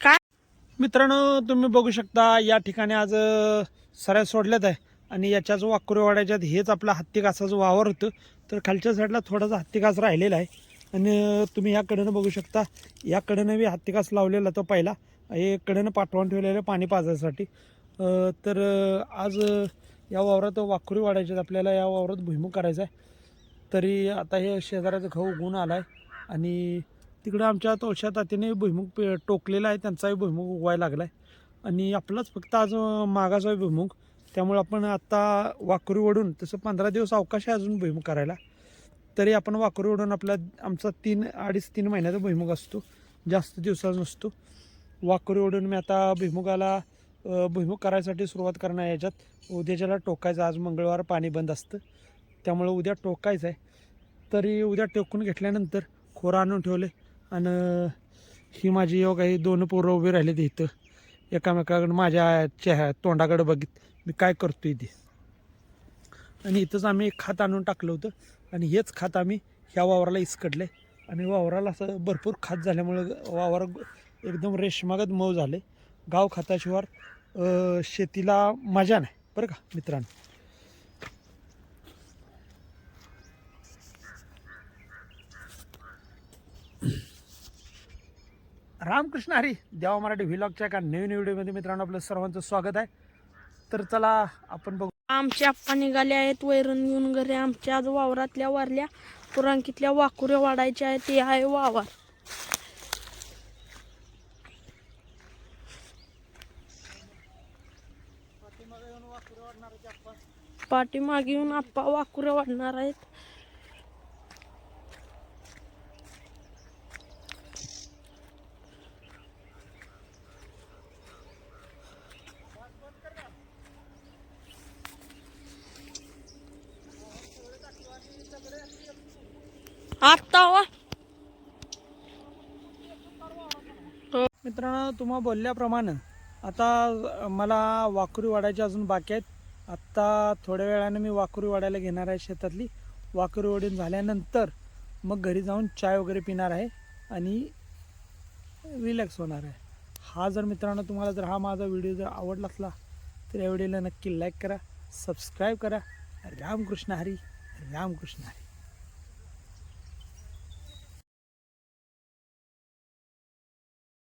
काय? मित्रांनो तुम्ही बघू शकता या ठिकाणी आज सऱ्या सोडल्यात आहे. आणि याच्याच वाकुरेवाड्याच्यात हेच आपला हत्ती घासाचं वावर होतं. तर खालच्या साईडला थोडासा हत्ती घास राहिलेला आहे. आणि तुम्ही याकडनं बघू शकता या मी बी हत्ती घास लावलेला तो पहिला. हे कडेनं पाठवून ठेवलेलं आहे पाणी पाजायसाठी. तर आज या वावरात वाकुरी वाढायच्यात आपल्याला या वावरात भुईमुग करायचा आहे. तरी आता हे शेजाऱ्याचं खाऊ उगवून आला आहे आणि तिकडं आमच्या तुळशा तातीने भुईमुग पे टोकलेला आहे त्यांचाही भुईमुग उगवायला लागला आहे आणि आपलाच फक्त आज मागाचा आहे भुईमुग. त्यामुळे आपण आत्ता वाकरी ओढून तसं पंधरा दिवस अवकाश आहे अजून भुईमुग करायला. तरी आपण वाकरी ओढून आपला आमचा तीन अडीच तीन महिन्याचा भुईमुग असतो. जास्त दिवसाचा नसतो. वाकरी ओढून मी आता भुईमुगाला भुईमुख भुईमुग करायसाठी सुरुवात करणार याच्यात. याच्यात उद्याच्याला टोकायचं आज मंगळवार पाणी बंद असतं. त्यामुळं उद्या टोकायचं आहे. तरी उद्या टोकून घेतल्यानंतर खोरं आणून ठेवले आणि ही माझी योगा ही दोन पोरं उभी राहिली इथं. एकामेकाकडे माझ्या चेहऱ्या तोंडाकडे बघित मी काय करतो इथे. आणि इथंच आम्ही एक खात आणून टाकलं होतं. आणि हेच खात आम्ही ह्या वावराला इसकडले आणि वावराला असं भरपूर खात झाल्यामुळं वावर एकदम रेशमागत मऊ झाले गाव खाताशिवाय शेतीला मजा नाही बरं का मित्रांनो? रामकृष्ण हरी देवा मराठी व्हिलॉगच्या एका नवीन व्हिडिओमध्ये मित्रांनो आपलं सर्वांचं स्वागत आहे. तर चला आपण बघू. आमच्या आप्पा निघाले आहेत वैरण घेऊन घरी. आमच्या आज वावरातल्या वारल्या पुरांकीतल्या वाकुऱ्या वाढायच्या आहेत. ते आहे वावर. पाठीमागे येऊन आप्पा वाकुऱ्या वाढणार आहेत. आत्ता वा मित्रांनो तुम्हा बोलल्याप्रमाणे आता मला वाकुरी वाढायची अजून बाकी आहेत. आत्ता थोड्या वेळानं मी वाकुरी वाढायला घेणार आहे शेतातली. वाकुरी वाढून झाल्यानंतर मग घरी जाऊन चाय वगैरे पिणार आहे आणि रिलॅक्स होणार आहे. हा जर मित्रांनो तुम्हाला जर हा माझा व्हिडिओ जर आवडला असला तर या व्हिडिओला नक्की लाईक करा सबस्क्राईब करा. रामकृष्ण हरी रामकृष्ण हरी.